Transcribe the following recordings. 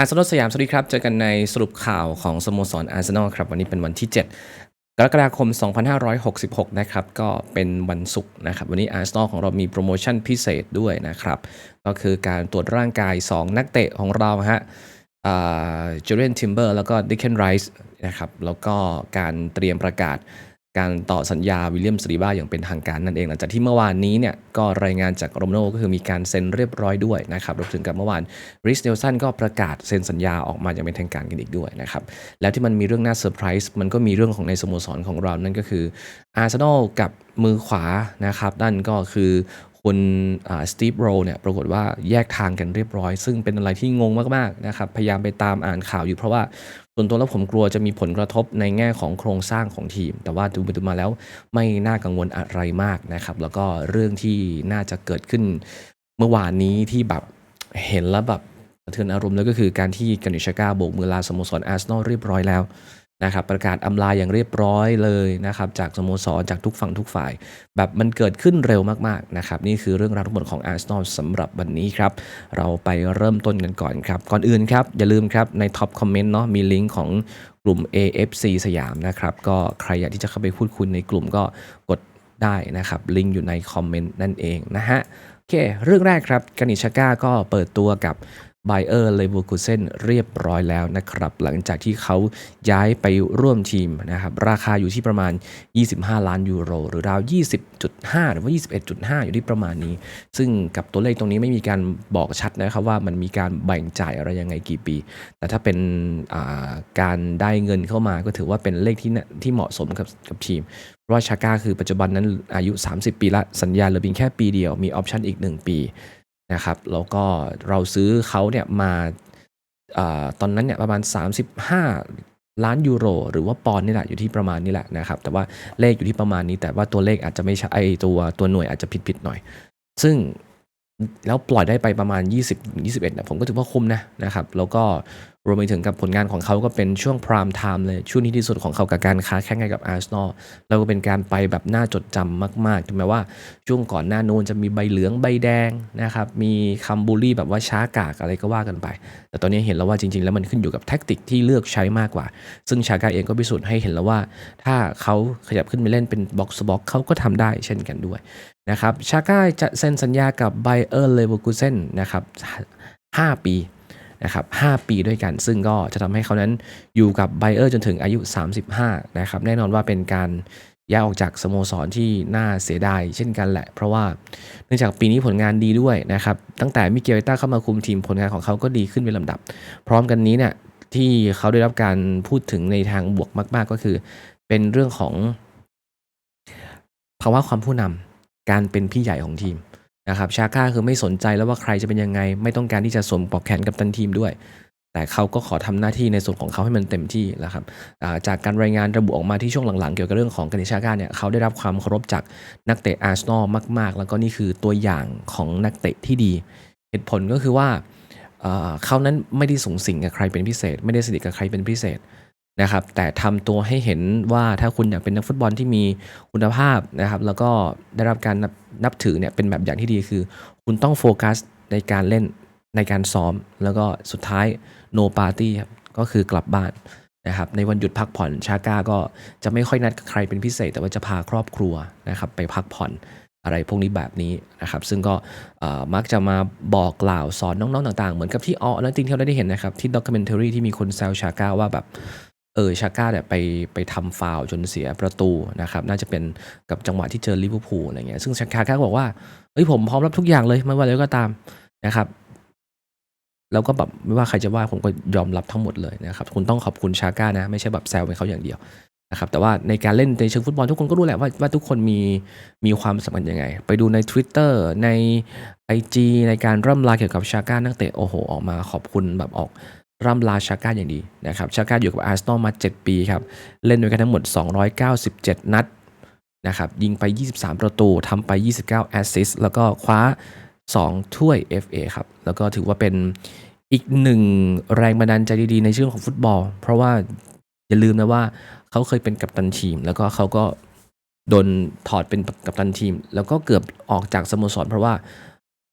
อาร์เซนอลสยามสวัสดีครับ เจอกันในสรุปข่าวของสโมสรอาร์เซนอลครับ วันนี้เป็นวันที่ 7 กรกฎาคม 2566 นะครับ ก็เป็นวันศุกร์นะครับ วันนี้อาร์เซนอลของเรามีโปรโมชั่นพิเศษด้วยนะครับ ก็คือการตรวจร่างกาย 2 นักเตะของเราฮะเจเรนทิมเบอร์แล้วก็ดิคเคนไรส์นะครับ แล้วก็การเตรียมประกาศ การต่อสัญญาวิลเลียมสรีบ้าอย่างเป็นทางการนั่นเองหลังจากที่เมื่อวานนี้เนี่ยก็รายงานจากโรมโนก็คือมีการเซ็นเรียบร้อยด้วยนะครับรวมถึงกับเมื่อวานริสเนลสันก็ประกาศเซ็นสัญญาออกมาอย่างเป็นทางการกันอีกด้วยนะครับแล้วที่มันมีเรื่องน่าเซอร์ไพรส์มันก็มีเรื่องของในสโมสรของเรานั่นก็คืออาร์เซนอลกับมือขวานะครับนั่นก็คือ คุณสตีฟโรเนี่ยปรากฏว่าแยกทางกันเรียบร้อย ซึ่งเป็นอะไรที่งงมากๆนะครับพยายามไปตามอ่านข่าวอยู่เพราะว่าส่วนตัวแล้วผมกลัวจะมีผลกระทบในแง่ของโครงสร้างของทีม แต่ว่าดูไปดูมาแล้วไม่น่ากังวลอะไรมากนะครับ แล้วก็เรื่องที่น่าจะเกิดขึ้นเมื่อวานนี้ที่แบบเห็นแล้วแบบสะเทือนอารมณ์แล้วก็คือการที่กานิชกาโบกมือลาสโมสรอาร์เซนอลเรียบร้อยแล้ว นะครับประกาศอำลาอย่างเรียบร้อยเลยนะครับจากสโมสรจากทุกฝั่งทุกฝ่าย แบบมันเกิดขึ้นเร็วมากๆนะครับนี่คือเรื่องราวทั้งหมดของอาร์เซนอลสำหรับวันนี้ครับ เราไปเริ่มต้นกันก่อนครับ ก่อนอื่นครับ อย่าลืมครับ ในท็อปคอมเมนต์เนาะมีลิงก์ของกลุ่ม AFC สยามนะครับ ก็ใครอยากที่จะเข้าไปพูดคุยในกลุ่มก็กดได้นะครับลิงก์อยู่ในคอมเมนต์นั่นเองนะฮะโอเค เรื่องแรกครับกานิชาก้าก็เปิดตัวกับ ไบเออร์เล v ว r คูเซนเรียบร้อยแล้วนะครับ หลังจากที่เขาย้ายไปร่วมทีมนะครับ ราคาอยู่ที่ประมาณ 25 ล้านยูโร หรือราว 20.5 หรือว่า 21.5 อยู่ที่ประมาณนี้ ซึ่งกับตัวเลขตรงนี้ไม่มีการบอกชัดนะครับว่ามันมีการแบ่งจ่ายอะไรยังไงกี่ปี แต่ถ้าเป็นการได้เงินเข้ามาก็ถือว่าเป็นเลขที่ที่เหมาะสมกับกับทีมเพราะว่าชาก้าคือปัจจุบันนั้นอายุ 30 ปีละสัญญาเหลือเพียงแค่ปีเดียวมีออปชันอีก 1 ปี นะครับแล้วก็เราซื้อเขาเนี่ยมาอตอนนั้นเนี่ยประมาณ 35 ล้านยูโร หรือว่าปอนนี่แหละอยู่ที่ประมาณนี้แหละนะครับแต่ว่าเลขอยู่ที่ประมาณนี้ แต่ว่าตัวเลขอาจจะไม่ใช่ไอตัวตัวหน่วยอาจจะผิดผิดหน่อย ซึ่งแล้วปล่อยได้ไปประมาณ 20 21นะผมก็ถือว่าคุ้มนะนะครับแล้วก็ รวมไปถึงกับผลงานของเขาก็เป็นช่วงพรามไทม์เลยช่วงที่ที่สุดของเขากับการค้าแข่งกับอาร์เซนอลแล้วก็เป็นการไปแบบน่าจดจำมากๆถึงแม้ว่าช่วงก่อนหน้านู้นจะมีใบเหลืองใบแดงนะครับมีคำบูลลี่แบบว่าช้ากากอะไรก็ว่ากันไป แต่ตอนนี้เห็นแล้วว่าจริง ๆ แล้วมันขึ้นอยู่กับแท็กติกที่เลือกใช้มากกว่า ซึ่งชาก้าเองก็พิสูจน์ให้เห็นแล้วว่า ถ้าเขาขยับขึ้นไปเล่นเป็นบ็อกซ์บ็อกเขาก็ทำได้เช่นกันด้วยนะครับชาก้าจะเซ็นสัญญากับไบเออร์เลเวอร์กูเซนนะครับ5ปี นะครับ5ปีด้วยกัน ซึ่งก็จะทำให้เขานั้นอยู่กับไบเออร์จนถึงอายุ 35 นะครับ แน่นอนว่าเป็นการย้ายออกจากสโมสรที่น่าเสียดายเช่นกันแหละ เพราะว่าเนื่องจากปีนี้ผลงานดีด้วยนะครับ ตั้งแต่มิเกลเวต้าเข้ามาคุมทีมผลงานของเขาก็ดีขึ้นเป็นลำดับ พร้อมกันนี้เนี่ยที่เขาได้รับการพูดถึงในทางบวกมาก ๆ ก็คือ เป็นเรื่องของภาวะความผู้นำการเป็นพี่ใหญ่ของทีม นะครับชาก้าคือไม่สนใจแล้วว่าใครจะเป็นยังไง ไม่ต้องการที่จะสวมปอกแขนกับตันทีมด้วย แต่เขาก็ขอทำหน้าที่ในส่วนของเขาให้มันเต็มที่แล้วครับจากการรายงานระบุออกมาที่ช่วงหลังๆ เกี่ยวกับเรื่องของกานิชาก้าเนี่ยเขาได้รับความเคารพจากนักเตะอาร์เซนอลมาก ๆ แล้วก็นี่คือตัวอย่างของนักเตะที่ดี เหตุผลก็คือว่าเขานั้นไม่ได้สูงสิงกับใครเป็นพิเศษ ไม่ได้สนิทกับใครเป็นพิเศษ นะครับ แต่ทำตัวให้เห็นว่าถ้าคุณอยากเป็นนักฟุตบอลที่มีคุณภาพนะครับ แล้วก็ได้รับการนับนับถือเนี่ยเป็นแบบอย่างที่ดีคือ คุณต้องโฟกัสในการเล่นในการซ้อม แล้วก็สุดท้าย no party ครับก็คือกลับบ้านนะครับในวันหยุดพักผ่อนชาก้าก็จะไม่ค่อยนัดกับใครเป็นพิเศษ แต่ว่าจะพาครอบครัวนะครับไปพักผ่อนอะไรพวกนี้แบบนี้นะครับ ซึ่งก็มักจะมาบอกกล่าวสอนน้องๆต่างๆ เหมือนกับที่ออแล้วจริงที่เราได้เห็นนะครับ ที่ด็อกเมนทารีที่มีคนแซวชาก้าว่าแบบ เออชาก้าเนี่ยไปไปทำฟาวจนเสียประตูนะครับน่าจะเป็นกับจังหวะที่เจอลิเวอร์พูลอะไรเงี้ยซึ่งชาก้าก็บอกว่าเฮ้ยผมพร้อมรับทุกอย่างเลยไม่ว่าอะไรก็ตามนะครับแล้วก็แบบไม่ว่าใครจะว่าผมก็ยอมรับทั้งหมดเลยนะครับคุณต้องขอบคุณชาก้านะไม่ใช่แบบแซวเป็นเขาอย่างเดียวนะครับแต่ว่าในการเล่นในเชิงฟุตบอลทุกคนก็รู้แหละว่าว่าทุกคนมีมีความสำคัญยังไง ไปดูใน Twitter ใน IG ในการร่ำลาเกี่ยวกับชาก้านักเตะโอ้โห ออกมาขอบคุณแบบออก ร่ำลาชาก้าอย่างดีนะครับชาก้าอยู่กับอาร์เซนอลมา 7 ปีครับ เล่นด้วยกันทั้งหมด 297 นัดนะครับยิงไป 23 ประตูทำไป 29 แอสซิสต์แล้วก็คว้า 2 ถ้วย FA ครับ แล้วก็ถือว่าเป็นอีกหนึ่งแรงบันดาลใจดีๆ ในเรื่องของฟุตบอล เพราะว่าอย่าลืมนะว่าเขาเคยเป็นกัปตันทีม แล้วก็เขาก็โดนถอดเป็นกัปตันทีม แล้วก็เกือบออกจากสโมสรเพราะว่า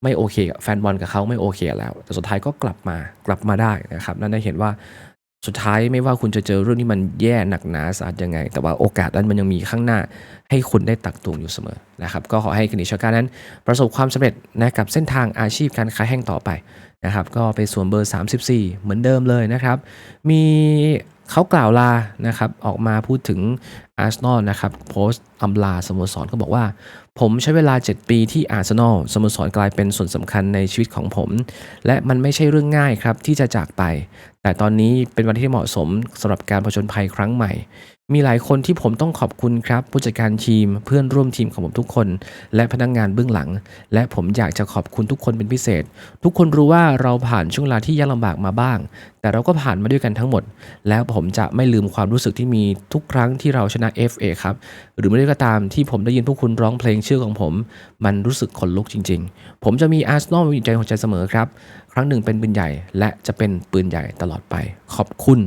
ไม่โอเคกับแฟนบอลกับเขาไม่โอเคแล้ว แต่สุดท้ายก็กลับมากลับมาได้นะครับ นั่นได้เห็นว่า สุดท้ายไม่ว่าคุณจะเจอเรื่องที่มันแย่หนักหนาสาหัสยังไง แต่ว่าโอกาสนั้นมันยังมีข้างหน้า ให้คุณได้ตักตวงอยู่เสมอนะครับ ก็ขอให้กนิชากานั้น ประสบความสำเร็จนะกับเส้นทางอาชีพการค้าแห่งต่อไปนะครับก็ไปส่วนเบอร์ 34 เหมือนเดิมเลยนะครับ มีเขากล่าวลานะครับออกมาพูดถึงอาร์เซนอลนะครับโพสต์อำลาสโมสรก็บอกว่า ผมใช้เวลา 7 ปีที่อาร์เซนอลสโมสรกลายเป็นส่วนสำคัญในชีวิตของผม และมันไม่ใช่เรื่องง่ายครับที่จะจากไป แต่ตอนนี้เป็นวันที่เหมาะสมสำหรับการผจญภัยครั้งใหม่ มีหลายคนที่ผมต้องขอบคุณครับ ผู้จัดการทีมเพื่อนร่วมทีมของผมทุกคน และพนักงงานเบื้องหลัง และผมอยากจะขอบคุณทุกคนเป็นพิเศษ ทุกคนรู้ว่าเราผ่านช่วงเวลาที่ยากลำบากมาบ้าง แต่เราก็ผ่านมาด้วยกันทั้งหมด แล้วผมจะไม่ลืมความรู้สึกที่มีทุกครั้งที่เราชนะ FA ครับหรือไม่ได้ก็ตามที่ผมได้ยินพวกคุณร้องเพลงชื่อของผม มันรู้สึกขนลุกจริง ๆ ผมจะมีอาร์เซนอลอยู่ใจหัวใจเสมอครับครั้งหนึ่งเป็นปืนใหญ่และจะเป็นปืนใหญ่ตลอดไป ขอบคุณ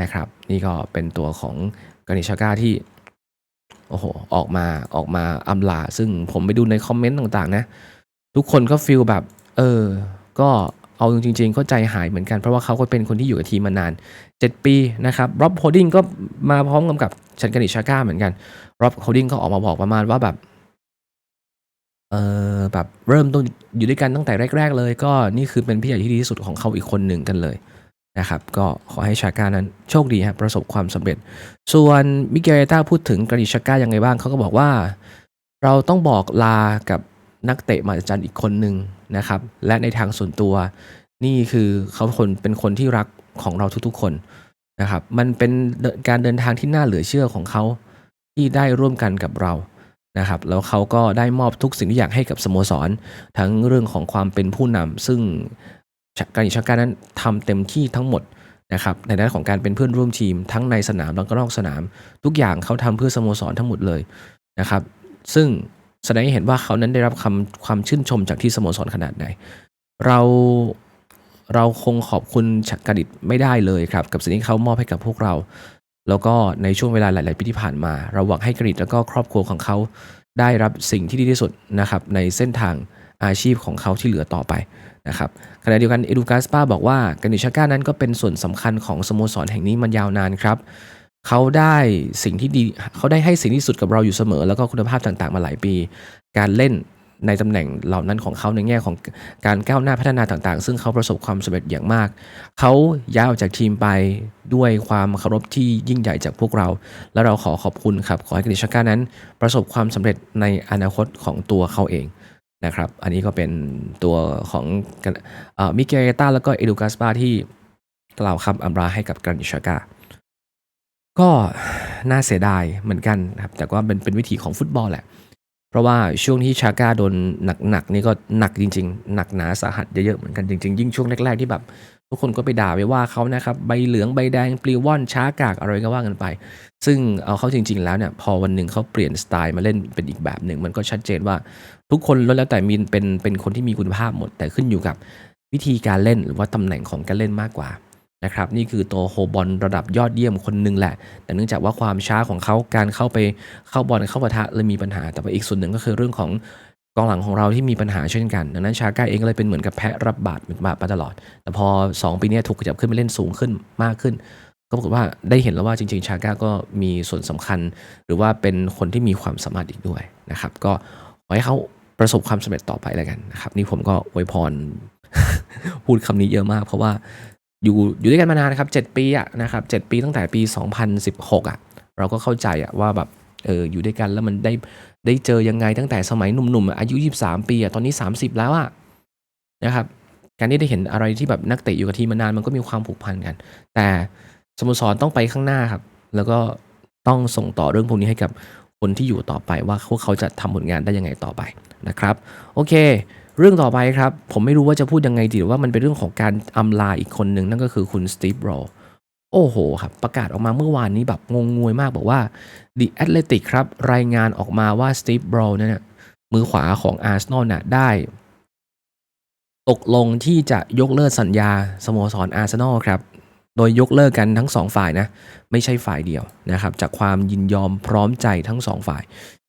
นะครับ นี่ก็เป็นตัวของ กานิชาก้าที่โอ้โหออกมาออกมาอำลา ซึ่งผมไปดูในคอมเมนต์ต่างๆ นะ ทุกคนก็ฟีลแบบ เออ ก็เอาจริงๆก็ใจหายเหมือนกัน เพราะว่าเขาก็เป็นคนที่อยู่กับทีมมานาน 7 ปีนะครับร็อบโฮดิงก็มาพร้อมกับกับชันกานิชาก้าเหมือนกันร็อบโฮดิงก็ออกมาบอกประมาณว่าแบบเออแบบเริ่มต้นอยู่ด้วยกันตั้งแต่แรก ๆ เลย ก็นี่คือเป็นพี่ใหญ่ที่ดีที่สุดของเขาอีกคนหนึ่งกันเลย นะครับก็ขอให้ชาก้านั้นโชคดีครับประสบความสำเร็จ ส่วนมิเกลต้าพูดถึงกานิชาก้ายังไงบ้างเขาก็บอกว่า เราต้องบอกลากับนักเตะมหัศจรรย์อีกคนหนึ่งนะครับ และในทางส่วนตัว นี่คือเขาคนเป็นคนที่รักของเราทุกๆคนนะครับ มันเป็นการเดินทางที่น่าเหลือเชื่อของเขาที่ได้ร่วมกันกับเรานะครับแล้วเขาก็ได้มอบทุกสิ่งที่อยากให้กับสโมสร ทั้งเรื่องของความเป็นผู้นำซึ่ง การอิชาการนั้นทำเต็มที่ทั้งหมดนะครับในด้านของการเป็นเพื่อนร่วมทีม ทั้งในสนามแล้วก็นอกสนาม ทุกอย่างเขาทำเพื่อสโมสรทั้งหมดเลยนะครับ ซึ่งแสดงให้เห็นว่าเขานั้นได้รับคำความชื่นชมจากที่สโมสรขนาดไหน เราเราคงขอบคุณชักกดิตไม่ได้เลยครับ กับสิ่งที่เขามอบให้กับพวกเรา แล้วก็ในช่วงเวลาหลาย ๆ ปีที่ผ่านมา เราหวังให้กริตแล้วก็ครอบครัวของเขาได้รับสิ่งที่ดีที่สุดนะครับในเส้นทางอาชีพของเขาที่เหลือต่อไป นะครับขณะเดียวกันเอดูกาสปาบอกว่ากานิชาก้านั้นก็เป็นส่วนสำคัญของสโมสรแห่งนี้มันยาวนานครับเขาได้สิ่งที่ดีเขาได้ให้สิ่งที่สุดกับเราอยู่เสมอ แล้วก็คุณภาพต่างๆ มาหลายปี การเล่นในตำแหน่งเหล่านั้นของเขาในแง่ของการก้าวหน้าพัฒนาต่างๆ ซึ่งเขาประสบความสำเร็จอย่างมาก เขาย้ายออกจากทีมไปด้วยความเคารพที่ยิ่งใหญ่จากพวกเรา และเราขอขอบคุณครับ ขอให้กฤษก้านั้น ประสบความสำเร็จในอนาคตของตัวเขาเอง นะครับ อันนี้ก็เป็นตัวของมิเกลต้าแล้วก็เอดูกาสปาที่กล่าวคำอำลาให้กับกรานิชากาก็น่าเสียดายเหมือนกันครับ แต่ว่าเป็นเป็นวิธีของฟุตบอลแหละ เพราะว่าช่วงที่ชาก้าโดนหนักๆนี่ก็หนักจริง ๆ หนักหนาสาหัสเยอะๆเหมือนกันจริง ๆ ยิ่งช่วงแรกๆที่แบบ ทุกคนก็ไปด่าไปว่าเขานะครับใบเหลืองใบแดงปลิวว่อนช้ากากอะไรก็ว่ากันไป ซึ่งเอาเข้าจริง ๆ แล้วเนี่ยพอวันหนึ่งเขาเปลี่ยนสไตล์มาเล่นเป็นอีกแบบหนึ่ง มันก็ชัดเจนว่าทุกคนล้วนแล้วแต่มีเป็นเป็นคนที่มีคุณภาพหมด แต่ขึ้นอยู่กับวิธีการเล่นหรือว่าตำแหน่งของการเล่นมากกว่านะครับนี่คือตัวโฮบอลระดับยอดเยี่ยมคนหนึ่งแหละ แต่เนื่องจากว่าความช้าของเขาการเข้าไปเข้าบอลเข้าปะทะเลยมีปัญหา แต่ว่าอีกส่วนหนึ่งก็คือเรื่องของ กองหลังของเราที่มีปัญหาเช่นกันดังนั้นชาก้าเองก็เลยเป็นเหมือนกับแพะรับบาดมามาตลอด แต่พอ 2 ปีนี้ถูกขยับขึ้นไปเล่นสูงขึ้นมากขึ้น ก็ปรากฏว่าได้เห็นแล้วว่าจริง ๆ ชาก้าก็มีส่วนสำคัญ หรือว่าเป็นคนที่มีความสามารถอีกด้วยนะครับ ก็ขอให้เขาประสบความสำเร็จต่อไปแล้วกันนะครับ นี่ผมก็อวยพรพูดคำนี้เยอะมาก เพราะว่าอยู่อยู่ด้วยกันมานานนะครับ7ปีอะนะครับ7ปีตั้งแต่ปี 2016อะเราก็เข้าใจอะว่าแบบเอออยู่ด้วยกันแล้วมันได้ ได้เจอยังไงตั้งแต่สมัยหนุ่มๆ อายุ 23 ปีอะตอนนี้ 30 แล้วอะนะครับการที่ได้เห็นอะไรที่แบบนักเตะอยู่กับทีมมานานมันก็มีความผูกพันกัน แต่สโมสรต้องไปข้างหน้าครับ แล้วก็ต้องส่งต่อเรื่องพวกนี้ให้กับคนที่อยู่ต่อไปว่าพวกเขาจะทำผลงานได้ยังไงต่อไปนะครับ โอเค เรื่องต่อไปครับ ผมไม่รู้ว่าจะพูดยังไงดีว่ามันเป็นเรื่องของการอำลาอีกคนหนึ่งนั่นก็คือคุณสตีฟโร โอ้โหครับ ประกาศออกมาเมื่อวานนี้แบบงงงวยมากบอกว่า The Athletic ครับ รายงานออกมาว่าสตีฟโรเนี่ยมือขวาของอาร์เซนอลน่ะได้ ตกลงที่จะยกเลิกสัญญาสโมสรอาร์เซนอลครับ โดยยกเลิกกันทั้งสองฝ่ายนะ ไม่ใช่ฝ่ายเดียวนะครับ จากความยินยอมพร้อมใจทั้งสองฝ่าย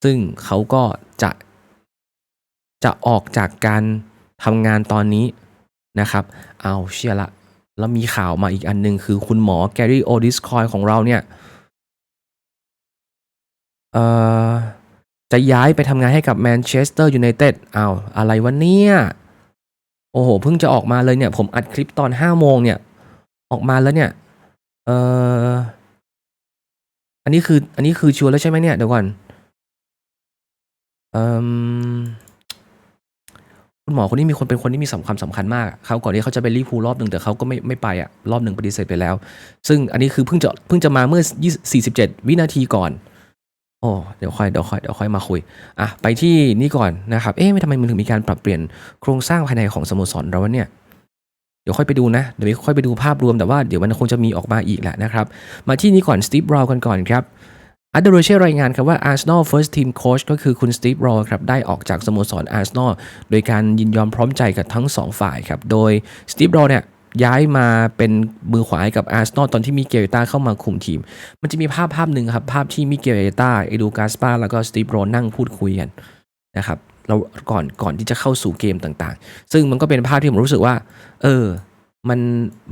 ซึ่งเขาก็จะจะออกจากการทำงานตอนนี้นะครับ เอาเชียละ แล้วมีข่าวมาอีกอันหนึง คือคุณหมอแกรี่โอดิสคอยของเราเนี่ยเอ่อจะย้ายไปทำงานให้กับแมนเชสเตอร์ยูไนเต็ดอ้าวอะไรวะเนี่ย โอ้โห เพิ่งจะออกมาเลยเนี่ย ผมอัดคลิปตอนห้าโมงเนี่ย ออกมาแล้วเนี่ย เอ่อ อันนี้คือ อันนี้คือชัวร์แล้วใช่ไหมเนี่ย เดี๋ยวก่อน เอ่ม คุณหมอคนนี้มีคนเป็นคนที่มีสำคัญสำคัญมากเขาก่อนที่เขาจะไปรีพูลรอบหนึ่งแต่เขาก็ไม่ไม่ไปอะรอบหนึ่งปฏิเสธไปแล้ว ซึ่งอันนี้คือเพิ่งจะเพิ่งจะมาเมื่อ 47 วินาทีก่อนโอ้เดี๋ยวค่อยเดี๋ยวค่อยเดี๋ยวค่อยมาคุยอะไปที่นี่ก่อนนะครับเอ๊ะไม่ทำไมมันถึงมีการปรับเปลี่ยนโครงสร้างภายในของสโมสรเราวะเนี่ยเดี๋ยวค่อยไปดูนะเดี๋ยวค่อยไปดูภาพรวมแต่ว่าเดี๋ยวมันคงจะมีออกมาอีกแหละนะครับ มาที่นี้ก่อนสตีฟบราวกันก่อนครับ อัดเดอร์เช่รายงานครับว่า Arsenal First Team Coach ก็คือคุณสตีฟราวครับได้ออกจากสโมสร Arsenal โดยการยินยอมพร้อมใจกับทั้งสองฝ่ายครับ โดยสตีฟราวเนี่ยย้ายมาเป็นมือขวาให้กับ Arsenal ตอนที่มิเกลต้าเข้ามาคุมทีม มันจะมีภาพภาพหนึ่งครับ ภาพที่มิเกลต้าเอดูกาสปาแล้วก็สตีฟราวนั่งพูดคุยกันนะครับเราก่อนก่อนที่จะเข้าสู่เกมต่างๆ ซึ่งมันก็เป็นภาพที่ผมรู้สึกว่า เออมัน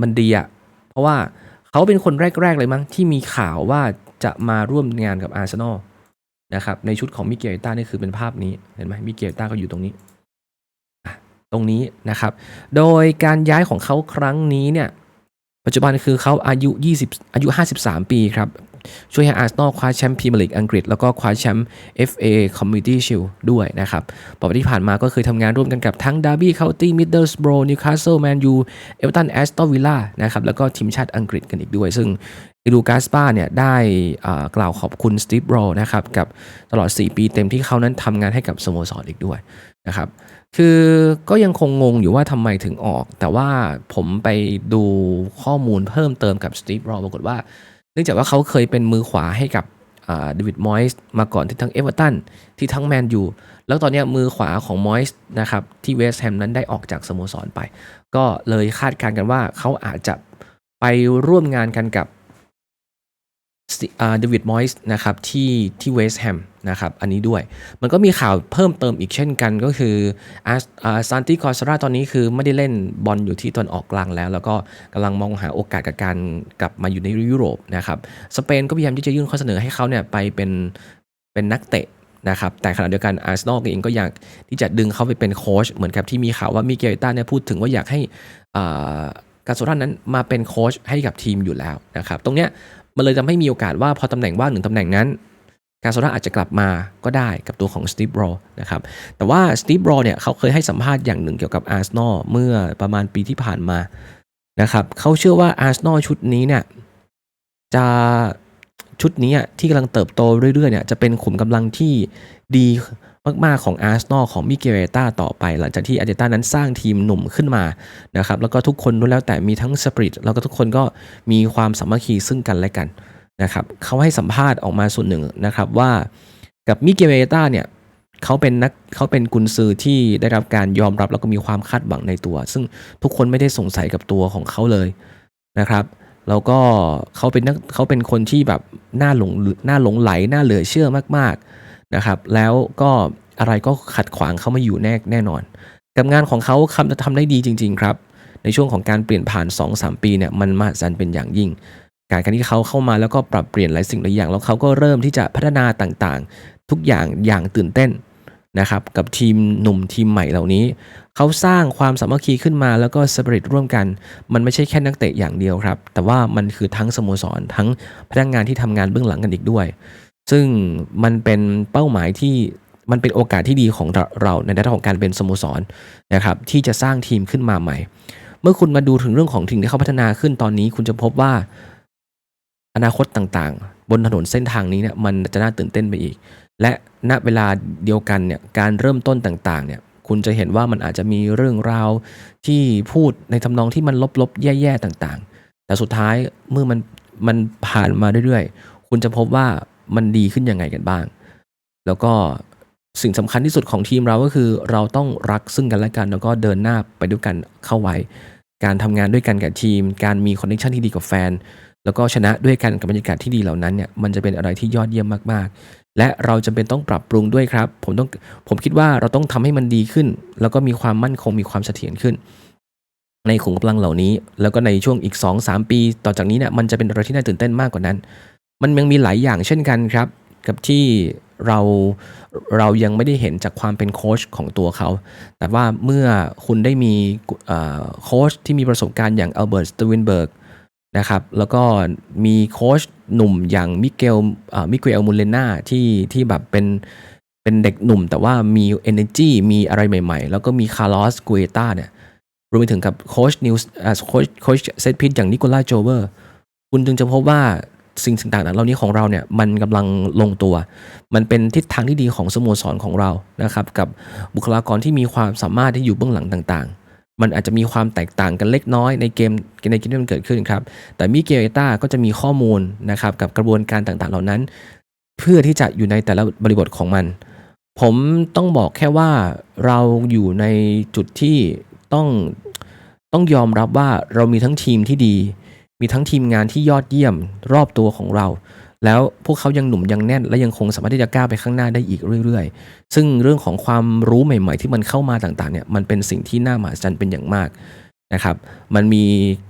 มันดีอะเพราะว่าเขาเป็นคนแรก ๆ เลยมั้งที่มีข่าวว่า จะมาร่วมงานกับอาร์เซนอลนะครับในชุดของมิเกลต้านี่คือเป็นภาพนี้เห็นไหมมิเกลต้าก็อยู่ตรงนี้ ตรงนี้นะครับ โดยการย้ายของเขาครั้งนี้เนี่ยปัจจุบันคือเขาอายุ 20 อายุ 53 ปีครับ ช่วยให้อาร์เซนอลคว้าแชมป์พรีเมียร์ลีกอังกฤษ แล้วก็คว้าแชมป์ FA Community Shield ด้วยนะครับประวัติที่ผ่านมาก็เคยทำงานร่วมกันกับทั้ง Derby County Middlesbrough Newcastle Man U Everton Aston Villa นะครับแล้วก็ทีมชาติอังกฤษกันอีกด้วย ซึ่ง อีดูกาสปาเนี่ยได้กล่าวขอบคุณสตีฟโรนะครับกับตลอด 4 ปีเต็มที่เขานั้นทำงานให้กับสโมสรอีกด้วยนะครับคือก็ยังคงงงอยู่ว่าทำไมถึงออก แต่ว่าผมไปดูข้อมูลเพิ่มเติมกับสตีฟโรปรากฏว่า เนื่องจากว่าเขาเคยเป็นมือขวาให้กับเดวิดมอยส์มาก่อนที่ทั้งเอเวอร์ตันที่ทั้งแมนยูแล้วตอนนี้มือขวาของมอยส์นะครับที่เวสต์แฮมนั้นได้ออกจากสโมสรไป ก็เลยคาดการณ์กันว่าเขาอาจจะไปร่วมงานกันกับ เดวิดมอยส์นะครับที่ที่เวสต์แฮมนะครับอันนี้ด้วย มันก็มีข่าวเพิ่มเติมอีกเช่นกันก็คืออาซานติคอสราตอนนี้คือไม่ได้เล่นบอลอยู่ที่ตอนออกกลางแล้ว แล้วก็กำลังมองหาโอกาสกับการกลับมาอยู่ในยุโรปนะครับสเปนก็พยายามที่จะยื่นข้อเสนอให้เขาเนี่ยไปเป็นเป็นนักเตะนะครับแต่ขณะเดียวกันอาร์เซนอลเองก็อยากที่จะดึงเขาไปเป็นโค้ชเหมือนกับที่มีข่าวว่ามิเกลต้าเนี่ยพูดถึงว่าอยากให้กาโซรานั้นมาเป็นโค้ชให้กับทีมอยู่แล้วนะครับตรงเนี้ย มันเลยทำให้มีโอกาสว่าพอตำแหน่งว่างหนึ่งตำแหน่งนั้น การโซดาอาจจะกลับมาก็ได้กับตัวของสตีฟโรนะครับ แต่ว่าสตีฟโรเนี่ยเขาเคยให้สัมภาษณ์อย่างหนึ่งเกี่ยวกับอาร์เซนอลเมื่อประมาณปีที่ผ่านมานะครับเขาเชื่อว่าอาร์เซนอลชุดนี้เนี่ยจะชุดนี้ที่กำลังเติบโตเรื่อยๆเนี่ยจะเป็นขุมกำลังที่ดี มากๆของอาร์เซนอลของมิเกเรต้าต่อไป หลังจากที่อาร์เตต้านั้นสร้างทีมหนุ่มขึ้นมานะครับแล้วก็ทุกคนรู้แล้วแต่มีทั้งสปริตแล้วก็ทุกคนก็มีความสามัคคีซึ่งกันและกันนะครับเขาให้สัมภาษณ์ออกมาส่วนหนึ่งนะครับว่ากับมิเกเรต้าเนี่ยเขาเป็นนักเขาเป็นกุนซือที่ได้รับการยอมรับแล้วก็มีความคาดหวังในตัว ซึ่งทุกคนไม่ได้สงสัยกับตัวของเขาเลยนะครับแล้วก็เขาเป็นนักเขาเป็นคนที่แบบน่าหลงน่าหลงไหลน่าเหลือเชื่อมากๆ นะครับ แล้วก็อะไรก็ขัดขวางเขามาอยู่แน่แน่นอน กับงานของเขาคำจะทำได้ดีจริง ๆ ครับ ในช่วงของการเปลี่ยนผ่าน 2-3 ปีเนี่ยมันมหัศจรรย์เป็นอย่างยิ่ง การการที่เขาเข้ามาแล้วก็ปรับเปลี่ยนหลายสิ่งหลายอย่าง แล้วเขาก็เริ่มที่จะพัฒนาต่างๆ ทุกอย่างอย่างตื่นเต้นนะครับกับทีมหนุ่มทีมใหม่เหล่านี้ เขาสร้างความสามัคคีขึ้นมาแล้วก็สปริตร่วมกัน มันไม่ใช่แค่นักเตะอย่างเดียวครับ แต่ว่ามันคือทั้งสโมสรทั้งพนักงานที่ทำงานเบื้องหลังกันอีกด้วย ซึ่งมันเป็นเป้าหมายที่มันเป็นโอกาสที่ดีของเราในด้านของการเป็นสโมสรนะครับที่จะสร้างทีมขึ้นมาใหม่ เมื่อคุณมาดูถึงเรื่องของทีมที่เขาพัฒนาขึ้นตอนนี้ คุณจะพบว่าอนาคตต่างๆ บนถนนเส้นทางนี้เนี่ยมันจะน่าตื่นเต้นไปอีก และณเวลาเดียวกันเนี่ยการเริ่มต้นต่างๆเนี่ยคุณจะเห็นว่ามันอาจจะมีเรื่องราวที่พูดในทำนองที่มันลบๆ แย่ๆต่างๆ แต่สุดท้ายเมื่อมันมันผ่านมาเรื่อยๆ คุณจะพบว่า มันดีขึ้นยังไงกันบ้าง แล้วก็สิ่งสำคัญที่สุดของทีมเราก็คือ เราต้องรักซึ่งกันและกัน แล้วก็เดินหน้าไปด้วยกันเข้าไว้ การทำงานด้วยกันกับทีม การมีคอนเนคชันที่ดีกับแฟน แล้วก็ชนะด้วยกันกับบรรยากาศที่ดีเหล่านั้นเนี่ยมันจะเป็นอะไรที่ยอดเยี่ยมมากและเราจำเป็นต้องปรับปรุงด้วยครับ ผมต้องผมคิดว่าเราต้องทำให้มันดีขึ้น แล้วก็มีความมั่นคงมีความเสถียรขึ้น ในขุมกำลังเหล่านี้ แล้วก็ในช่วงอีก 2-3 ปี ต่อจากนี้เนี่ยมันจะเป็นอะไรที่น่าตื่นเต้นมากกว่านั้น มันยังมีหลายอย่างเช่นกันครับ กับที่เราเรายังไม่ได้เห็นจากความเป็นโค้ชของตัวเขา แต่ว่าเมื่อคุณได้มีโค้ชที่มีประสบการณ์อย่างอัลเบิร์ต สตูวินเบิร์กนะครับ แล้วก็มีโค้ชหนุ่มอย่างมิเกลมิเกลมูเลนาที่ที่แบบเป็นเป็นเด็กหนุ่ม แต่ว่ามี energy มีอะไรใหม่ ๆ แล้วก็มีคาร์ลอสกูเอตาเนี่ยรวมไปถึงกับโค้ชนิวส์โค้ชโค้ชเซตพิทอย่างนิโคล่าโจเวอร์ คุณจึงจะพบว่า สิ่งต่างๆเหล่านี้ของเราเนี่ยมันกำลังลงตัว มันเป็นทิศทางที่ดีของสโมสรของเรานะครับกับบุคลากรที่มีความสามารถที่อยู่เบื้องหลังต่างๆ มันอาจจะมีความแตกต่างกันเล็กน้อยในเกมในเกมที่มันเกิดขึ้นครับแต่มิเกลเอต้าก็จะมีข้อมูลนะครับกับกระบวนการต่างๆ เหล่านั้น เพื่อที่จะอยู่ในแต่ละบริบทของมัน ผมต้องบอกแค่ว่าเราอยู่ในจุดที่ต้องต้องยอมรับว่าเรามีทั้งทีมที่ดี มีทั้งทีมงานที่ยอดเยี่ยมรอบตัวของเรา แล้วพวกเขายังหนุ่มยังแน่น และยังคงสามารถที่จะก้าวไปข้างหน้าได้อีกเรื่อย ๆ ซึ่งเรื่องของความรู้ใหม่ ๆ ที่มันเข้ามาต่างๆเนี่ยมันเป็นสิ่งที่น่ามหัศจรรย์เป็นอย่างมากนะครับมันมี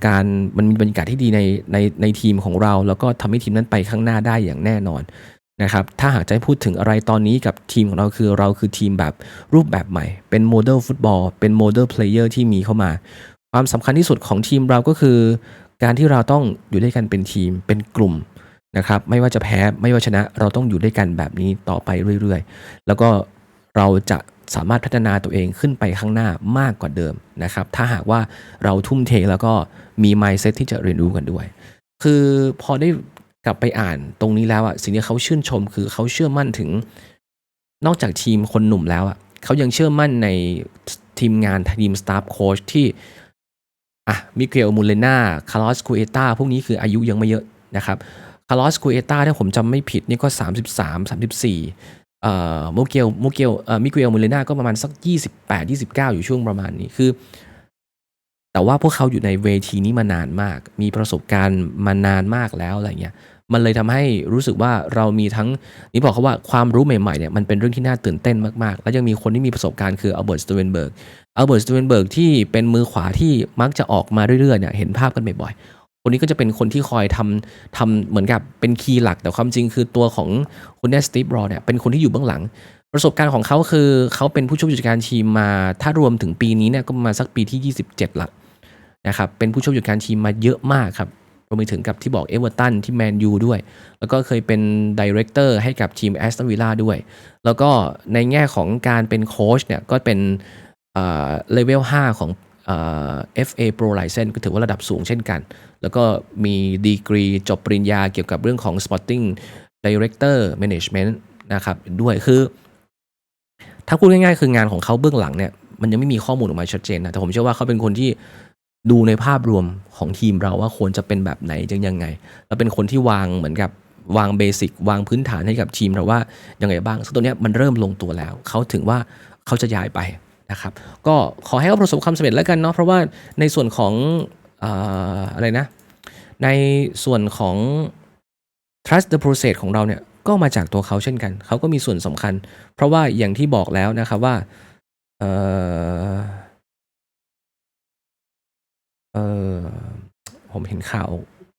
การมันมีบรรยากาศที่ดีในในในทีมของเรา แล้วก็ทำให้ทีมนั้นไปข้างหน้าได้อย่างแน่นอนนะครับถ้าหากจะพูดถึงอะไรตอนนี้กับทีมของเราคือเราคือทีมแบบรูปแบบใหม่ เป็นโมเดลฟุตบอลเป็นโมเดลเพลเยอร์ที่มีเข้ามา ความสำคัญที่สุดของทีมเราก็คือ การที่เราต้องอยู่ด้วยกันเป็นทีมเป็นกลุ่มนะครับ ไม่ว่าจะแพ้ไม่ว่าชนะเราต้องอยู่ด้วยกันแบบนี้ต่อไปเรื่อยๆ แล้วก็เราจะสามารถพัฒนาตัวเองขึ้นไปข้างหน้ามากกว่าเดิมนะครับ ถ้าหากว่าเราทุ่มเทแล้วก็มี mindset ที่จะเรียนรู้กันด้วย คือพอได้กลับไปอ่านตรงนี้แล้วอะสิ่งที่เขาชื่นชมคือเขาเชื่อมั่นถึง นอกจากทีมคนหนุ่มแล้วอะเขายังเชื่อมั่นในทีมงานทีมสตาฟโค้ชที่ อะมิเกลมูเลนาคาร์ลอสคูเอตาพวกนี้คืออายุยังไม่เยอะนะครับคาร์ลอสคูเอตาถ้าผมจำไม่ผิดนี่ก็ 33 34เอ่อโมเกลโมเกลเอ่อมิเกลมูเลนาก็ประมาณสัก 28 29 อยู่ช่วงประมาณนี้คือ แต่ว่าพวกเขาอยู่ในเวทีนี้มานานมาก มีประสบการณ์มานานมากแล้วอะไรเงี้ยมันเลยทำให้รู้สึกว่าเรามีทั้งนี่บอกเขาว่าความรู้ใหม่ๆเนี่ยมันเป็นเรื่องที่น่าตื่นเต้นมากๆ แล้วยังมีคนที่มีประสบการณ์คืออัลเบิร์ตสตูเวนเบิร์ก อัลเบิร์ตสตูเวนเบิร์กที่เป็นมือขวาที่มักจะออกมาเรื่อยๆเนี่ยเห็นภาพกันบ่อยๆ คนนี้ก็จะเป็นคนที่คอยทำทำเหมือนกับเป็นคีย์หลัก แต่ความจริงคือตัวของคุณเนสตีฟรอเนี่ยเป็นคนที่อยู่เบื้องหลัง ประสบการณ์ของเขาคือเขาเป็นผู้ช่วยผู้จัดการทีมมา ถ้ารวมถึงปีนี้เนี่ยก็มาสักปีที่ 27ละนะครับเป็นผู้ช่วยผู้จัดการทีมมาเยอะมากครับรวมไปถึงกับที่บอกเอเวอร์ตันที่แมนยูด้วย แล้วก็เคยเป็นดีเรคเตอร์ให้กับทีมแอสตันวิลล่าด้วย แล้วก็ในแง่ของการเป็นโค้ชเนี่ยก็เป็น เลเวล 5 ของเอ่อ FA Pro License ก็ถือว่าระดับสูงเช่นกัน แล้วก็มีดีกรีจบปริญญาเกี่ยวกับเรื่องของ Sporting Director Management นะครับด้วยคือ ถ้าพูดง่ายๆ คืองานของเขาเบื้องหลังเนี่ย มันยังไม่มีข้อมูลออกมาชัดเจนนะ แต่ผมเชื่อว่าเขาเป็นคนที่ดูในภาพรวมของทีมเราว่าควรจะเป็นแบบไหนจะยังไง แล้วเป็นคนที่วางเหมือนกับวางเบสิกวางพื้นฐานให้กับทีมเราว่ายังไงบ้างซึ่งตัวเนี้ยมันเริ่มลงตัวแล้ว เขาถึงว่าเขาจะย้ายไป นะครับ ก็ขอให้เขาประสบความสำเร็จแล้วกันเนาะเพราะว่าในส่วนของเอ่ออะไรนะ ในส่วนของ trust the process ของเราเนี่ยก็มาจากตัวเขาเช่นกัน เขาก็มีส่วนสำคัญ เพราะว่าอย่างที่บอกแล้วนะครับว่าเออเออผมเห็นข่าว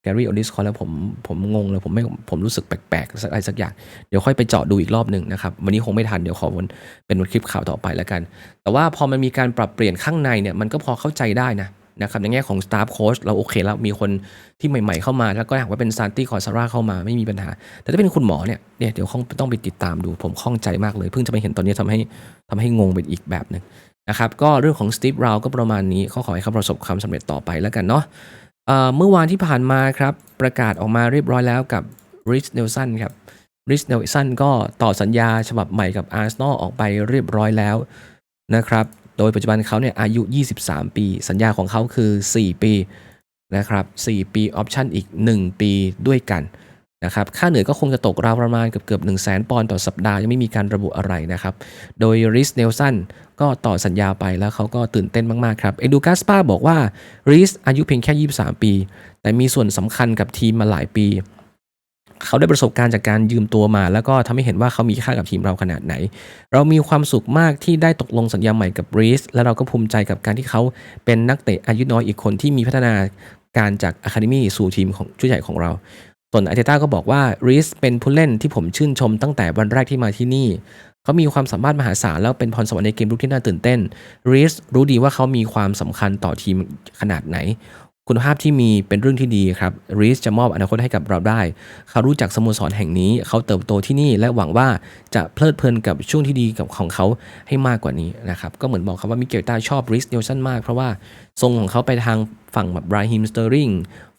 แกรี่ออดิสคอแล้วผมผมงงเลยผมไม่ผมรู้สึกแปลกๆสักอะไรสักอย่าง เดี๋ยวค่อยไปเจาะดูอีกรอบหนึ่งนะครับ วันนี้คงไม่ทันเดี๋ยวขอวนเป็นคลิปข่าวต่อไปแล้วกัน แต่ว่าพอมันมีการปรับเปลี่ยนข้างในเนี่ยมันก็พอเข้าใจได้นะนะครับในแง่ของ Staff Coach เราโอเคแล้วมีคนที่ใหม่ๆเข้ามา แล้วก็หากว่าเป็นซานตี้คอร์ซาร่าเข้ามาไม่มีปัญหา แต่ถ้าเป็นคุณหมอเนี่ยเนี่ยเดี๋ยวคงต้องไปติดตามดูผมข้องใจมากเลย เพิ่งจะไปเห็นตอนนี้ทำให้ทำให้งงไปอีกแบบหนึ่งนะครับก็เรื่องของสตีฟราวก็ประมาณนี้เขาขอให้เขาประสบความสำเร็จต่อไปแล้วกันเนาะ เมื่อวานที่ผ่านมาครับ ประกาศออกมาเรียบร้อยแล้วกับริชเนลสันครับริชเนลสันก็ต่อสัญญาฉบับใหม่กับอาร์เซนอลออกไปเรียบร้อยแล้วนะครับ โดยปัจจุบันเขาเนี่ยอายุ 23 ปี สัญญาของเขาคือ 4 ปีนะครับ 4 ปีออปชั่นอีก 1 ปีด้วยกัน นะครับค่าเหนื่อยก็คงจะตกราวประมาณเกือบเกือบ1 0 0 0 0แสนปอนด์ต่อสัปดาห์ยังไม่มีการระบุอะไรนะครับ โดยริสเนลสันก็ต่อสัญญาไปแล้วเขาก็ตื่นเต้นมากๆครับเอ็ดูกาสปาบอกว่าริสอายุเพียงแค่ 23 ปี แต่มีส่วนสำคัญกับทีมมาหลายปีเขาได้ประสบการณ์จากการยืมตัวมา แล้วก็ทำให้เห็นว่าเขามีค่ากับทีมเราขนาดไหน เรามีความสุขมากที่ได้ตกลงสัญญาใหม่กับรีสและเราก็ภูมิใจกับการที่เขาเป็นนักเตะอายุน้อยอีกคนที่มีพัฒนาการจากอะคาเดมี่สู่ทีมของชุดใหญ่ของเรา ส่วนอาร์เตต้าก็บอกว่ารีสเป็นผู้เล่นที่ผมชื่นชมตั้งแต่วันแรกที่มาที่นี่ เขามีความสามารถมหาศาลแล้วเป็นพรสวรรค์ในเกมรุกที่น่าตื่นเต้นรีสรู้ดีว่าเขามีความสำคัญต่อทีมขนาดไหน คุณภาพที่มีเป็นเรื่องที่ดีครับรีสจะมอบอนาคตให้กับเราได้ เขารู้จักสโมสรแห่งนี้ เขาเติบโตที่นี่และหวังว่าจะเพลิดเพลินกับช่วงที่ดีกับของเขาให้มากกว่านี้นะครับก็เหมือนบอกครับว่ามิเกลต้าชอบริสเนลสันมากเพราะว่าทรงของเขาไปทางฝั่งแบบบราฮิมสเตอริง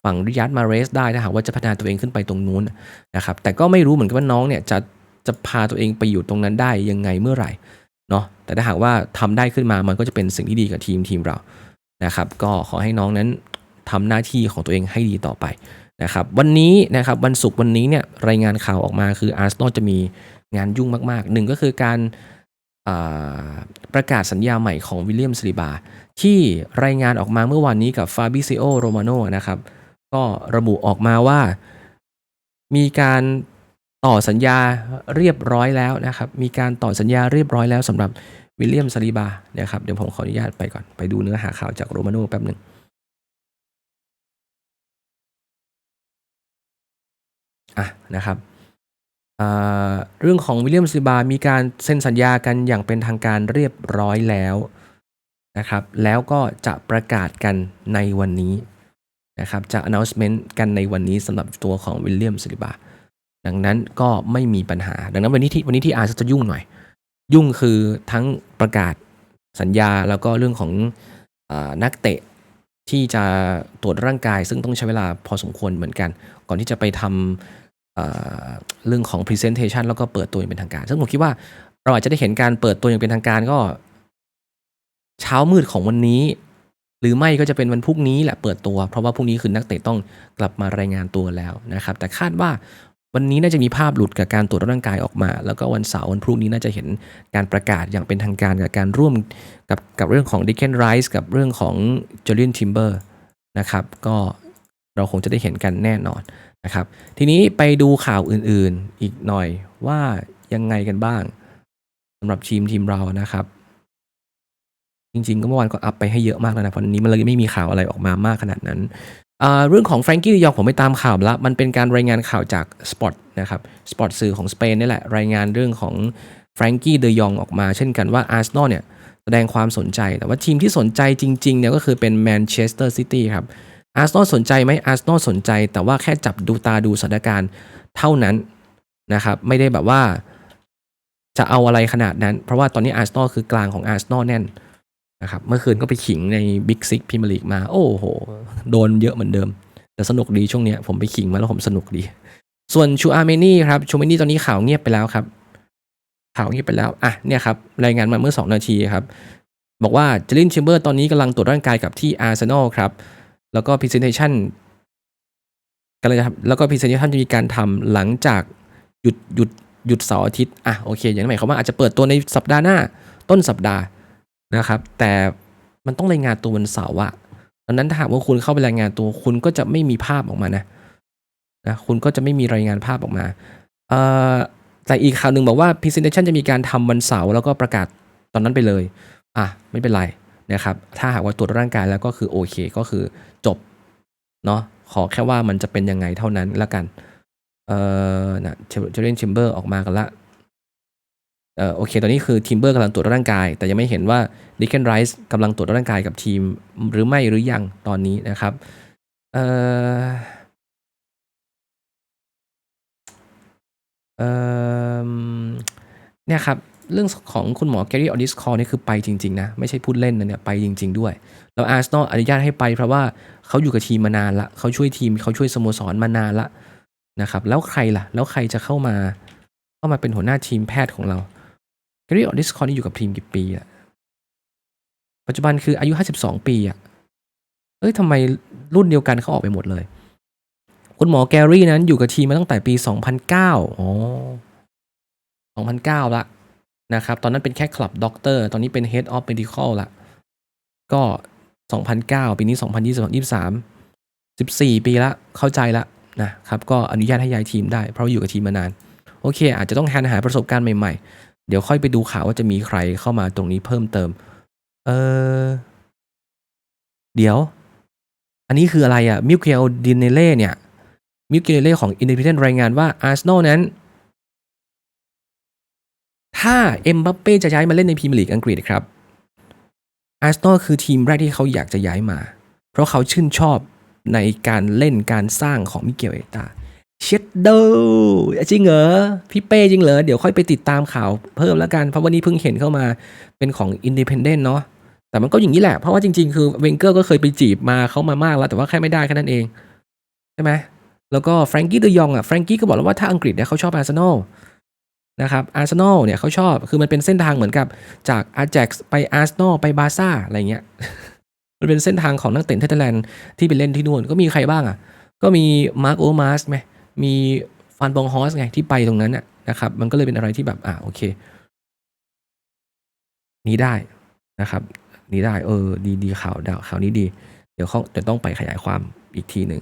ฝั่งริยัตมาเรสได้ถ้าหากว่าจะพัฒนาตัวเองขึ้นไปตรงนู้นนะครับแต่ก็ไม่รู้เหมือนกันว่าน้องเนี่ยจะจะพาตัวเองไปอยู่ตรงนั้นได้ยังไงเมื่อไหร่เนาะแต่ถ้าหากว่าทำได้ขึ้นมามันก็จะเป็นสิ่งที่ดีกับทีมทีมเรานะครับก็ขอให้น้องนั้นทำหน้าที่ของตัวเองให้ดีต่อไปนะครับวันนี้นะครับวันศุกร์วันนี้เนี่ยรายงานข่าวออกมาคืออาร์เซนอลจะมีงานยุ่งมากๆหนึ่งก็คือการประกาศสัญญาใหม่ของวิลเลียมสลิบาที่รายงานออกมาเมื่อวานนี้กับฟาบิซิโอโรมาโนนะครับ ก็ระบุออกมาว่า มีการต่อสัญญาเรียบร้อยแล้วนะครับ มีการต่อสัญญาเรียบร้อยแล้วสำหรับวิลเลียมซาลิบานะครับ เดี๋ยวผมขออนุญาตไปก่อน ไปดูเนื้อหาข่าวจากโรมาโนแป๊บหนึ่งอะนะครับเรื่องของวิลเลียมซาลิบา มีการเซ็นสัญญากันอย่างเป็นทางการเรียบร้อยแล้วนะครับ แล้วก็จะประกาศกันในวันนี้ นะครับจะ announcement กันในวันนี้สำหรับตัวของวิลเลียมซาลิบาดังนั้นก็ไม่มีปัญหา ดังนั้นวันนี้ที่วันนี้ที่อาจจะยุ่งหน่อย ยุ่งคือทั้งประกาศสัญญาแล้วก็เรื่องของอนักเตะที่จะตรวจร่างกาย ซึ่งต้องใช้เวลาพอสมควรเหมือนกัน ก่อนที่จะไปทำอ่าเรื่องของ Presentation แล้วก็เปิดตัวอย่างเป็นทางการ ซึ่งผมคิดว่าเราอาจจะได้เห็นการเปิดตัวอย่างเป็นทางการก็ เช้ามืดของวันนี้ รือไม่ก็จะเป็นวันพรุ่งนี้แหละเปิดตัว เพราะว่าพรุ่งนี้คือนักเตะต้องกลับมารายงานตัวแล้วนะครับแต่คาดว่าวันนี้น่าจะมีภาพหลุดกับการตรวจร่างกายออกมา แล้วก็วันเสาร์วันพรุ่งนี้น่าจะเห็นการประกาศอย่างเป็นทางการกับการร่วมกับกับเรื่องของดิเคนไรส์กับเรื่องของจอรินทิมเบอร์นะครับก็เราคงจะได้เห็นกันแน่นอนนะครับทีนี้ไปดูข่าวอื่นๆอีกหน่อยว่ายังไงกันบ้างสำหรับทีมทีมเรานะครับ จริงๆ ก็เมื่อวานก็อัพไปให้เยอะมากแล้วนะเพราะนี้มันเลยไม่มีข่าวอะไรออกมามากขนาดนั้น เรื่องของแฟรงกี้ดิยองผมไปตามข่าวแล้วมันเป็นการรายงานข่าวจากสปอตนะครับสปอตสื่อของสเปนนี่แหละ รายงานเรื่องของแฟรงกี้เดยองออกมาเช่นกันว่าอาร์เซนอลเนี่ยแสดงความสนใจ แต่ว่าทีมที่สนใจจริงๆเนี่ยก็คือเป็นแมนเชสเตอร์ซิตี้ครับอาร์เซนอลสนใจไหมอาร์เซนอลสนใจ แต่ว่าแค่จับดูตาดูสถานการณ์เท่านั้นนะครับไม่ได้แบบว่าจะเอาอะไรขนาดนั้น เพราะว่าตอนนี้อาร์เซนอลคือกลางของอาร์เซนอลแน่น นะครับเมื่อคืนก็ไปขิงในบิ๊กซิกพิมลีกมา โอ้โห โดนเยอะเหมือนเดิม แต่สนุกดีช่วงเนี้ยผมไปขิงมาแล้วผมสนุกดี ส่วนชูอาร์เมนี่ครับชูเมนี่ตอนนี้ข่าวเงียบไปแล้วครับข่าวเงียบไปแล้วอะเนี่ยครับรายงานมาเมื่อ 2 นาทีครับ บอกว่าเจลินเชมเบอร์ตอนนี้กำลังตรวจร่างกายกับที่อาร์เซนอลครับ แล้วก็พรีเซนเทชันกำลังจะทำแล้วก็พรีเซนเทชันจะมีการทำหลังจากหยุดหยุดหยุดเสาร์อาทิตย์อะโอเคอย่างนั้นหมายความว่าอาจจะเปิดตัวในสัปดาห์หน้าต้นสัปดาห์ นะครับ แต่มันต้องรายงานตัววันเสาร์อะดังนั้นถ้าหากว่าคุณเข้าไปรายงานตัว คุณก็จะไม่มีภาพออกมานะนะคุณก็จะไม่มีรายงานภาพออกมาเอ่อแต่อีกข่าวหนึ่งบอกว่า Presentation จะมีการทำวันเสาร์แล้วก็ประกาศตอนนั้นไปเลย อะ ไม่เป็นไรนะครับ ถ้าหากว่าตรวจร่างกายแล้วก็คือโอเคก็คือจบเนาะขอแค่ว่ามันจะเป็นยังไงเท่านั้นแล้วกัน เอ่อนะเจเรนชิมเบอร์ออกมากันละ เออโอเค ตอนนี้คือทีมเบอร์กำลังตรวจร่างกาย แต่ยังไม่เห็นว่าดิเคนไรส์กำลังตรวจร่างกายกับทีมหรือไม่หรือยังตอนนี้นะครับเออเออเนี่ยครับ เรื่องของคุณหมอแกรี่ออดิสคอร์นี่คือไปจริง ๆ นะ ไม่ใช่พูดเล่นนะเนี่ย ไปจริง ๆ ด้วย แล้วอาร์เซนอลอนุญาตให้ไปเพราะว่าเขาอยู่กับทีมมานานละเขาช่วยทีมเขาช่วยสโมสรมานานละนะครับ แล้วใครล่ะ แล้วใครจะเข้ามาเข้ามาเป็นหัวหน้าทีมแพทย์ของเรา แกรี่ออดิสคอร์นี่อยู่กับทีมกี่ปีอะปัจจุบันคืออายุ 52 ปีอะเอ้ยทำไมรุ่นเดียวกันเขาออกไปหมดเลย คุณหมอแกรี่นั้นอยู่กับทีมมาตั้งแต่ปี 2009อ๋อ2009 ละนะครับ ตอนนั้นเป็นแค่คลับด็อกเตอร์ ตอนนี้เป็น Head of Medical ละ ก็ 2009 ปีนี้ 2022 23 14 ปีละ เข้าใจละนะครับ ก็อนุญาตให้ย้ายทีมได้ เพราะอยู่กับทีมมานาน โอเค อาจจะต้องหาหาประสบการณ์ใหม่ๆ เดี๋ยวค่อยไปดูข่าวว่าจะมีใครเข้ามาตรงนี้เพิ่มเติม เออ เดี๋ยว อันนี้คืออะไรอะมิเกลดินเนเล่เนี่ย มิเกลเล่ของ Independent รายงานว่าอาร์เซนอลนั้น ถ้าเอ็มบัปเป้จะย้ายมาเล่นในพรีเมียร์ลีกอังกฤษครับ อาร์เซนอลคือทีมแรกที่เขาอยากจะย้ายมา เพราะเขาชื่นชอบในการเล่นการสร้างของมิเกลเอตา เช็ดโดจริงเหรอพี่เป้จริงเหรอเดี๋ยวค่อยไปติดตามข่าวเพิ่มแล้วกันเพราะวันนี้เพิ่งเห็นเข้ามาเป็นของ Independent เนาะแต่มันก็อย่างนี้แหละ เพราะว่าจริง ๆ คือเวนเกอร์ก็เคยไปจีบมาเขามามากแล้ว แต่ว่าแค่ไม่ได้แค่นั้นเอง ใช่ไหมแล้วก็แฟรงกี้เดยองอะแฟรงกี้ก็บอกแล้วว่าถ้าอังกฤษเนี่ยเขาชอบอาร์เซนอลนะครับอาร์เซนอลเนี่ยเขาชอบคือมันเป็นเส้นทางเหมือนกับจากอาร์แจ็กไปอาร์เซนอลไปบาซ่าอะไรเงี้ยมันเป็นเส้นทางของนักเตะเทเทแลนด์ที่ไปเล่นที่นู่นก็มีใครบ้างอะก็มีมาร์คโอมาสไหม มีฟันบองฮอสไงที่ไปตรงนั้นน่ะนะครับ มันก็เลยเป็นอะไรที่แบบอ่าโอเค นี้ได้นะครับ นี้ได้ เออ ดีดีข่าวดาวข่าวนี้ดี เดี๋ยวเขาจะต้องไปขยายความอีกทีหนึ่ง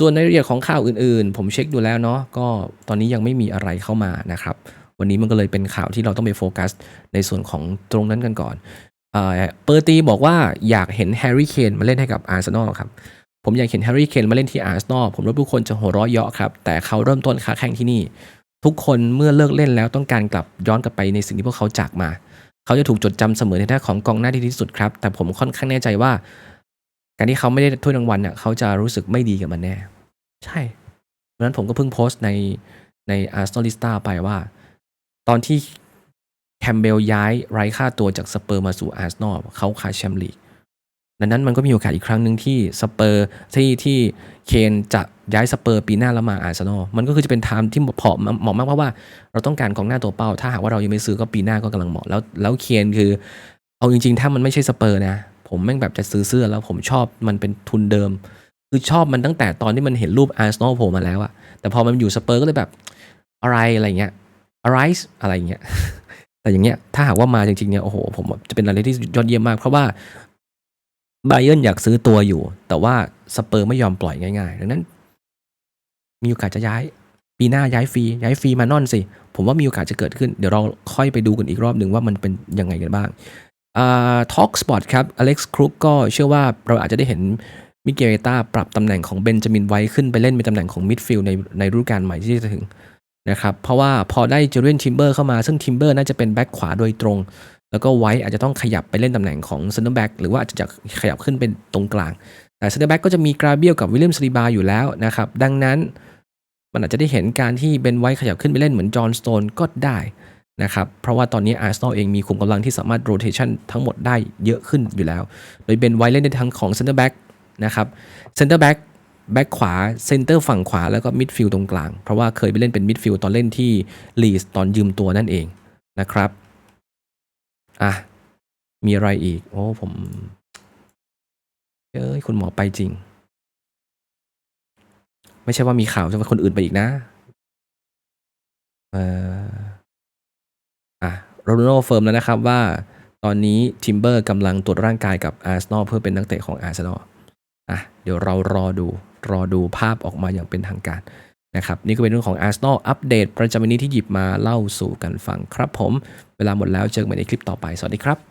ส่วนในรายละเอียดของข่าวอื่นๆ ผมเช็คดูแล้วเนาะก็ตอนนี้ยังไม่มีอะไรเข้ามานะครับ วันนี้มันก็เลยเป็นข่าวที่เราต้องไปโฟกัส ในส่วนของตรงนั้นกันก่อนเอ่อเปอร์ตีบอกว่าอยากเห็นแฮร์รี่เคนมาเล่นให้กับอาร์เซนอลครับ ผมอยากเห็นแฮร์รี่เคนมาเล่นที่อาร์เซนอลผมรู้ทุกคนจะหัวเราะเยาะครับ แต่เขาเริ่มต้นค้าแข่งที่นี่ ทุกคนเมื่อเลิกเล่นแล้วต้องการกลับย้อนกลับไปในสิ่งที่พวกเขาจากมา เขาจะถูกจดจำเสมอในท่าของกองหน้าที่ดีที่สุดครับ แต่ผมค่อนข้างแน่ใจว่า การที่เขาไม่ได้ถ้วยรางวัลเนี่ยเขาจะรู้สึกไม่ดีกับมันแน่ ใช่เพราะฉะนั้นผมก็เพิ่งโพสต์ในใน Arsenal Lista ไปว่า ตอนที่แคมเบลย้ายไร้ค่าตัวจากสเปอร์มาสู่อาร์เซนอลเขาคาแชมป์ลีก ดังนั้นมันก็มีโอกาสอีกครั้งหนึ่งที่สเปอร์ที่ที่เคนจะย้ายสเปอร์ปีหน้าแล้วมาอาร์เซนอลมันก็คือจะเป็นไทม์ที่เหมาะเหมาะมากเพราะว่าเราต้องการกองหน้าตัวเป้า ถ้าหากว่าเรายังไม่ซื้อก็ปีหน้าก็กำลังเหมาะแล้วแล้วเคนคือ เอาจริง ๆ ถ้ามันไม่ใช่สเปอร์นะ ผมแม่งแบบจะซื้อเสื้อแล้วผมชอบมันเป็นทุนเดิม คือชอบมันตั้งแต่ตอนที่มันเห็นรูปอาร์เซนอลโผล่มาแล้วอะแต่พอมันอยู่สเปอร์ก็เลยแบบอะไรอะไรเงี้ยอะไรอะไรเงี้ยแต่อย่างเงี้ยถ้าหากว่ามาจริงๆเนี่ยโอ้โหผมจะเป็นอะไรที่ยอดเยี่ยมมาก เพราะว่า ไบเ e นอยากซื้อตัวอยู่ แต่ว่าสเปอร์ไม่ยอมปล่อยง่ายๆ ดังนั้น มีโอกาสจะย้าย ปีหน้าย้ายฟรีย้ายฟรีมานอนสิ ผมว่ามีโอกาสจะเกิดขึ้น เดี๋ยวเราค่อยไปดูกันอีกรอบหนึ่งว่ามันเป็นยังไงกันบ้างทอ l k สปอร์ตครับอเล็กซ์ครุกก็เชื่อว่าเราอาจจะได้เห็นมิเกลต้าปรับตำแหน่งของเบนจามินไว้ขึ้นไปเล่นเป็นตำแหน่งของมิดฟิลด์ในในฤดูกาลใหม่ที่จะถึงนะครับเพราะว่าพอได้เจเรนทิมเบอร์เข้ามาซึ่งทิมเบอร์น่าจะเป็นแบ็คขวาโดยตรง แล้วก็ไว้อาจจะต้องขยับไปเล่นตำแหน่งของเซนเตอร์แบ็กหรือว่าอาจจะขยับขึ้นเป็นตรงกลาง แต่เซนเตอร์แบ็กก็จะมีกราเบียลกับวิลเลียมสลีบาอยู่แล้วนะครับ ดังนั้นมันอาจจะได้เห็นการที่เบนไว้ขยับขึ้นไปเล่นเหมือนจอห์นสโตนก็ได้นะครับ เพราะว่าตอนนี้อาร์เซนอลเองมีขุมกำลังที่สามารถโรเ t ชันทั้งหมดได้เยอะขึ้นอยู่แล้ว โดยเบนไว้เล่นในทั้งของเซนเตอร์แบ็กนะครับ เซนเตอร์แบ็กแบ็กขวา เซนเตอร์ฝั่งขวาแล้วก็มิดฟิลด์ตรงกลาง เพราะว่าเคยไปเล่นเป็นมิดฟิลด์ตอนเล่นที่ลีสตอนยืมตัวนั่นเองนะครับ อะ มีอะไรอีก โอ้ผมเอ้ยคุณหมอไปจริง ไม่ใช่ว่ามีข่าวจะว่าคนอื่นไปอีกนะ เอ่ออะโรนัลโดเฟิร์มแล้วนะครับว่าตอนนี้ทิมเบอร์กำลังตรวจร่างกายกับอาร์เซนอลเพื่อเป็นนักเตะของอาร์เซนอลอะเดี๋ยวเรารอดู รอดูภาพออกมาอย่างเป็นทางการ นะครับนี่ก็เป็นเรื่องของอาร์เซนอลอัปเดตประจำวันนี้ที่หยิบมาเล่าสู่กันฟังครับผม เวลาหมดแล้วเจอกันใหม่ในคลิปต่อไป สวัสดีครับ